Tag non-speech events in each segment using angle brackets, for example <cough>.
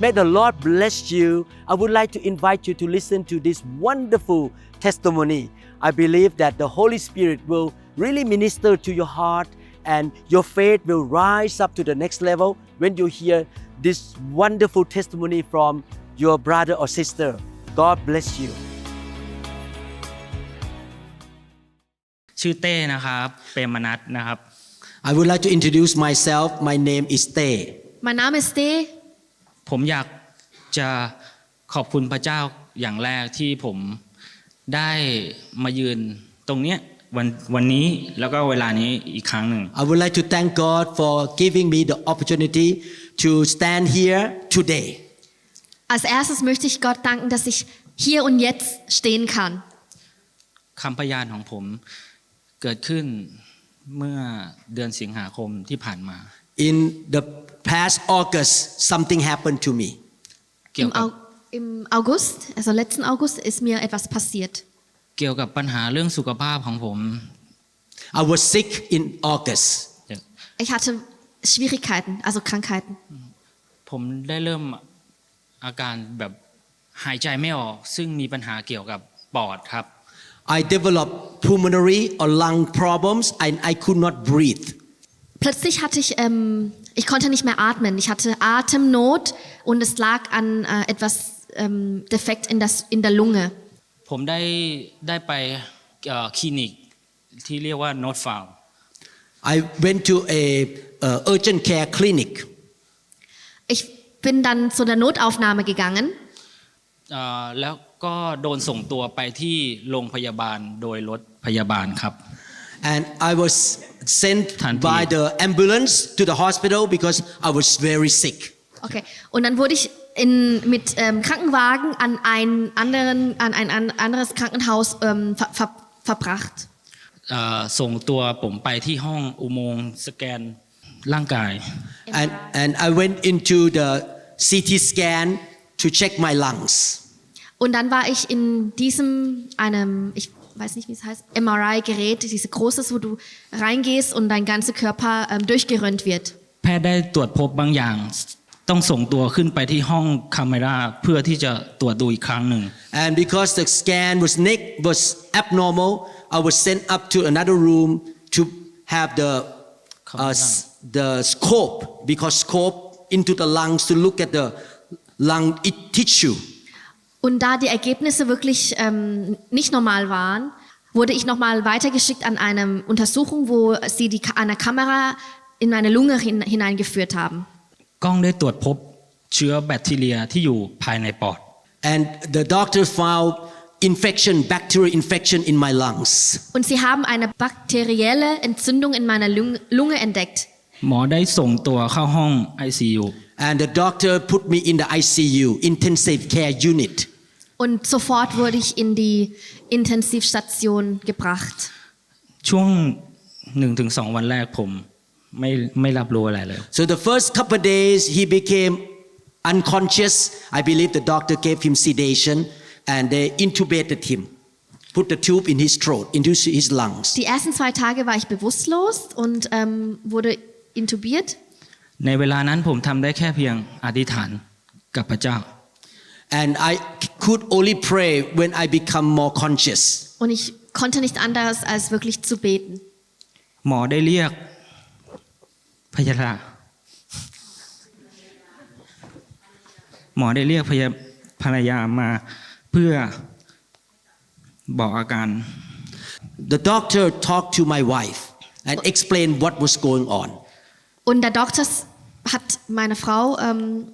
May the Lord bless you. I would like to invite you to listen to this wonderful testimony. I believe that the Holy Spirit will really minister to your heart and your faith will rise up to the next level when you hear this wonderful testimony from your brother or sister. God bless you. ชื่อเต้นะครับ เปรมนัทนะครับ I would like to introduce myself. My name is Tay. Mein Name ist Dee. ผมอยากจะขอบคุณพระเจ้าอย่างแรกที่ผมได้มายืนตรงเนี้ยวันวันนี้แล้วก็เวลานี้อีกครั้งหนึ่ง I would like to thank God for giving me the opportunity to stand here today. Als erstes möchte ich Gott danken, dass ich hier und jetzt stehen kann. คำพยานของผมเกิดขึ้นเมื่อเดือนสิงหาคมที่ผ่านมา In the past August, something happened to me. เกี่ยว Im, กับ Au Im August, also letzten August, ist mir etwas passiert. เกี่ยวกับปัญหาเรื่องสุขภาพของผม I was sick in August. Ich hatte Schwierigkeiten, also Krankheiten. ผมได้เริ่มอาการแบบหายใจไม่ออก ซึ่งมีปัญหาเกี่ยวกับปอดครับ I developed pulmonary or lung problems and I could not breathe. Plötzlich hatte ich, ähm, ich konnte nicht mehr atmen. Ich hatte Atemnot und es lag an äh, etwas ähm, defekt in, das, in der Lunge. ผมได้ได้ไปเอ่อคลินิกที่เรียกว่าโน t ฟาว I went to a uh, urgent care clinic. Ich bin dann zu der Notaufnahme gegangen แล้วก็โดนส่งตัวไปที่โรงพยาบาลโดยรถพยาบาลครับ And I was sent Tanti. by the ambulance to the hospital because I was very sick. Okay. Und dann wurde ich in, mit ähm, Krankenwagen an ein, anderen, an ein an anderes Krankenhaus ähm, ver, ver, verbracht. เอ่อส่งตัวผมไปที่ห้องอุโมงค์สแกนร่างกาย And, and I went into the CT scan to check my lungs. Und dann war ich in diesem, einem, ich weiß nicht, wie es heißt, MRI-Gerät, dieses großes, wo du reingehst und dein ganzer Körper ähm, durchgerönt wird. แพทย์ได้ตรวจพบบางอย่าง ต้องส่งตัวขึ้นไปที่ห้องคาเมราเพื่อที่จะตรวจดูอีกครั้งหนึ่ง And because the scan was neck was abnormal, I was sent up to another room to have the uh, s- the scope because scope into the lungs to look at the lung i- tissue. Und da die Ergebnisse wirklich ähm, nicht normal waren, wurde ich nochmal weitergeschickt an eine Untersuchung, wo sie die, Ka- eine Kamera in meine Lunge hin, hineingeführt haben. กล้องได้ตรวจพบเชื้อแบคทีเรียที่อยู่ภายในปอด And the doctor found infection, bacterial infection in my lungs. Und sie haben eine bakterielle Entzündung in meiner Lunge, Lunge entdeckt. หมอได้ส่งตัวเข้าห้อง ICU And the doctor put me in the ICU, intensive care unit. Und sofort wurde ich in die Intensivstation gebracht. ช่วงหนึ่งถึงสองวันแรกผมไม่ไม่รับรู้อะไรเลย So the first couple of days he became unconscious. I believe the doctor gave him sedation and they intubated him, put the tube in his throat, into his lungs. Die ersten zwei Tage war ich bewusstlos und ähm, wurde intubiert. ในเวลานั้นผมทำได้แค่เพียงอธิษฐานกับพระเจ้า And I could only pray when I become more conscious. Und ich konnte nicht anders als wirklich zu beten. หมอได้เรียกพยาบาลหมอได้เรียกพยาภรรยามาเพื่อบอกอาการ The doctor talked to my wife and explained what was going on. Und der Doktor hat meine Frau ähm,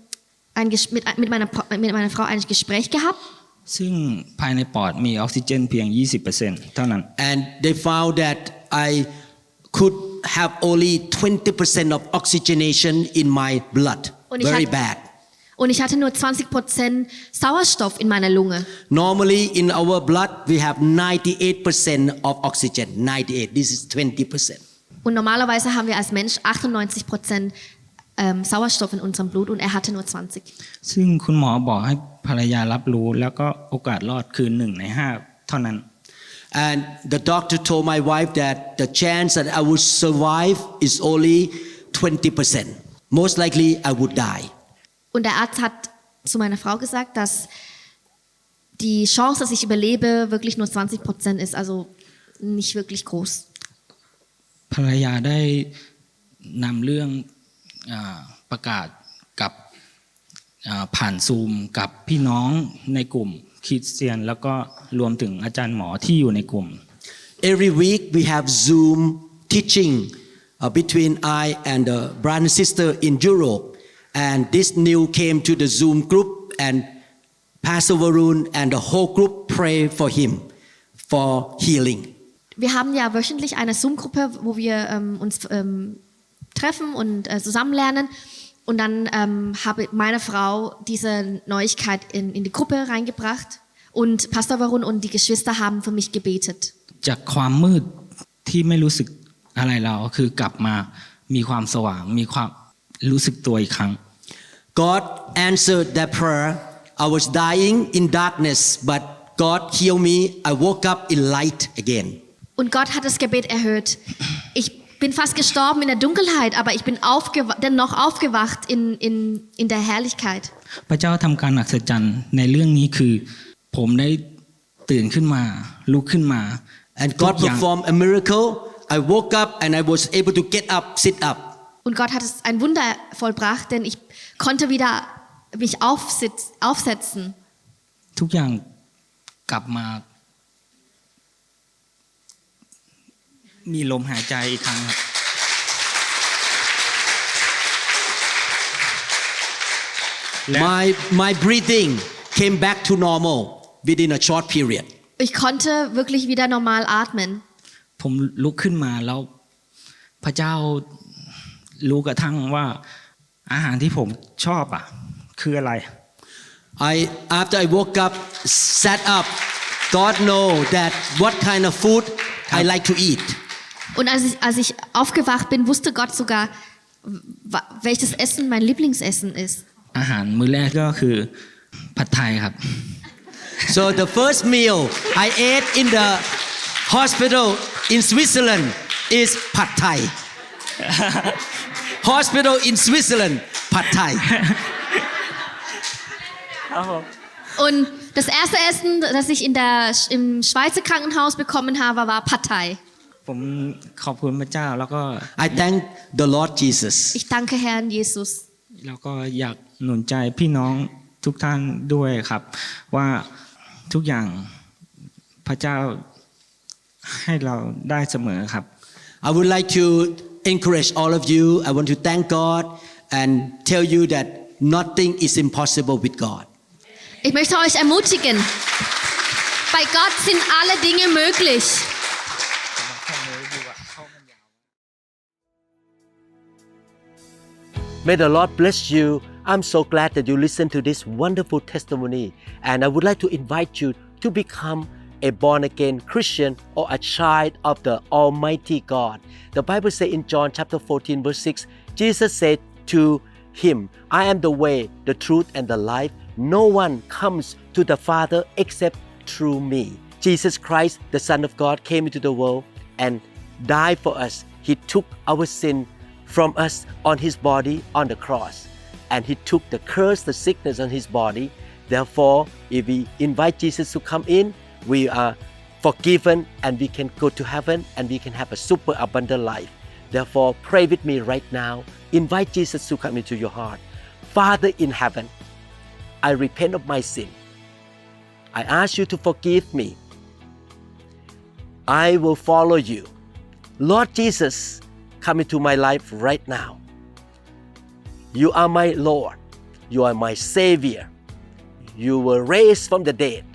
ein Ges mit, mit, meiner, mit meiner Frau ein Gespräch gehabt. ซึ่งภายในปอดมีออกซิเจนเพียง 20%เท่านั้น And they found that I could have only 20% of oxygenation in my blood. Und ich Very hatte- bad. Und ich hatte nur 20% Sauerstoff in meiner Lunge. Normally in our blood we have 98% of oxygen. 98. This is 20%. Und normalerweise haben wir als Mensch 98% ähm, Sauerstoff in unserem Blut und er hatte nur 20. ซึ่งคุณหมอบอกให้ภรรยารับรู้ แล้วก็โอกาสรอดคือหนึ่งในห้าเท่านั้น And the doctor told my wife that the chance that I would survive is only 20%. Most likely I would die. Und der Arzt hat zu meiner Frau gesagt, dass die Chance, dass ich überlebe, wirklich nur 20 Prozent ist, also nicht wirklich groß. ภรรยาได้นำเรื่องอา ประกาศกับอ่าผ่านซูมกับพี่น้องในกลุ่มคริสเตียนแล้วก็รวมถึงอาจารย์หมอที่อยู่ในกลุ่ม Every week we have Zoom teaching uh, between I and the brother and sister in Europe. And this new came to the Zoom group and Pastor Varun and the whole group pray for him for healing. Wir haben ja wöchentlich eine Zoom-Gruppe, wo wir ähm, uns ähm, treffen und äh, zusammen lernen. Und dann ähm, habe meine Frau diese Neuigkeit in, in die Gruppe reingebracht. Und Pastor Varun und die Geschwister haben für mich gebetet. จากความมืดที่ไม่รู้สึกอะไรเราคือกลับมามีความสว่าง มีความรู้สึกตัวอีกครั้ง God answered that prayer. I was dying in darkness, but God healed me. I woke up in light again. Und Gott hat das Gebet erhört. Ich bin fast gestorben in der Dunkelheit, aber ich bin aufgewa dennoch aufgewacht in, in, in der Herrlichkeit. พระเจ้าทำการอัศจรรย์ในเรื่องนี้คือ ผมได้ตื่นขึ้นมา ลุกขึ้นมา And ทุ God กอย่าง performed a miracle. I woke up and I was able to get up, sit up. Und Gott hat es ein Wunder vollbracht, denn ich konnte wieder mich aufsitz, aufsetzen. ทุกอย่างกลับมา มีลมหายใจอีกครั้งครับและ My, my breathing came back to normal within a short period. Ich konnte wirklich wieder normal atmen. ผมลุกขึ้นมาแล้ว พระเจ้ารู้กระทั่งว่าอาหารที่ผมชอบอะคืออะไร I, after I woke up, sat up, God know that what kind of food I like to eat. Und als ich, als ich aufgewacht bin, wusste Gott sogar, wa- welches Essen mein Lieblingsessen ist. อาหารมื้อแรกก็คือผัดไทยครับ So the first meal I ate in the hospital in Switzerland is pad thai. <laughs> hospital in Switzerland, pad thai. Und das erste Essen, das ich in der, im Schweizer Krankenhaus bekommen habe, war Pad Thai. ผมขอบคุณพระเจ้าแล้วก็ I thank the Lord Jesus. Ich danke Herrn Jesus. แล้วก็อยากหนุนใจพี่น้องทุกท่านด้วยครับ ว่าทุกอย่างพระเจ้าให้เราได้เสมอครับ I would like to encourage all of you. I want to thank God and tell you that nothing is impossible with God. Ich möchte euch ermutigen. Bei Gott sind alle Dinge möglich. May the Lord bless you. I'm so glad that you listened to this wonderful testimony. And I would like to invite you to become a born again Christian or a child of the Almighty God. The Bible says in John chapter 14, verse 6, Jesus said to him, I am the way, the truth, and the life. No one comes to the Father except through me. Jesus Christ, the Son of God, came into the world and died for us. He took our sin from us on his body on the cross. And he took the curse, the sickness on his body. Therefore, if we invite Jesus to come in, we are forgiven and we can go to heaven and we can have a super abundant life. Therefore, pray with me right now. Invite Jesus to come into your heart. Father in heaven, I repent of my sin. I ask you to forgive me. I will follow you. Lord Jesus, come into my life right now. You are my Lord. You are my Savior. You were raised from the dead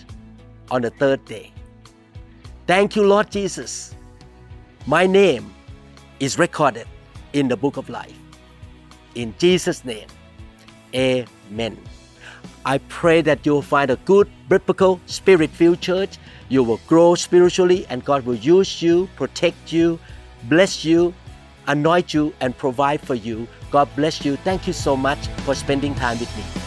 on the third day. Thank you, Lord Jesus. My name is recorded in the book of life. In Jesus' name, amen. I pray that you will find a good, biblical, spirit filled church. You will grow spiritually, and God will use you, protect you, bless you, anoint you, and provide for you. God bless you. Thank you so much for spending time with me.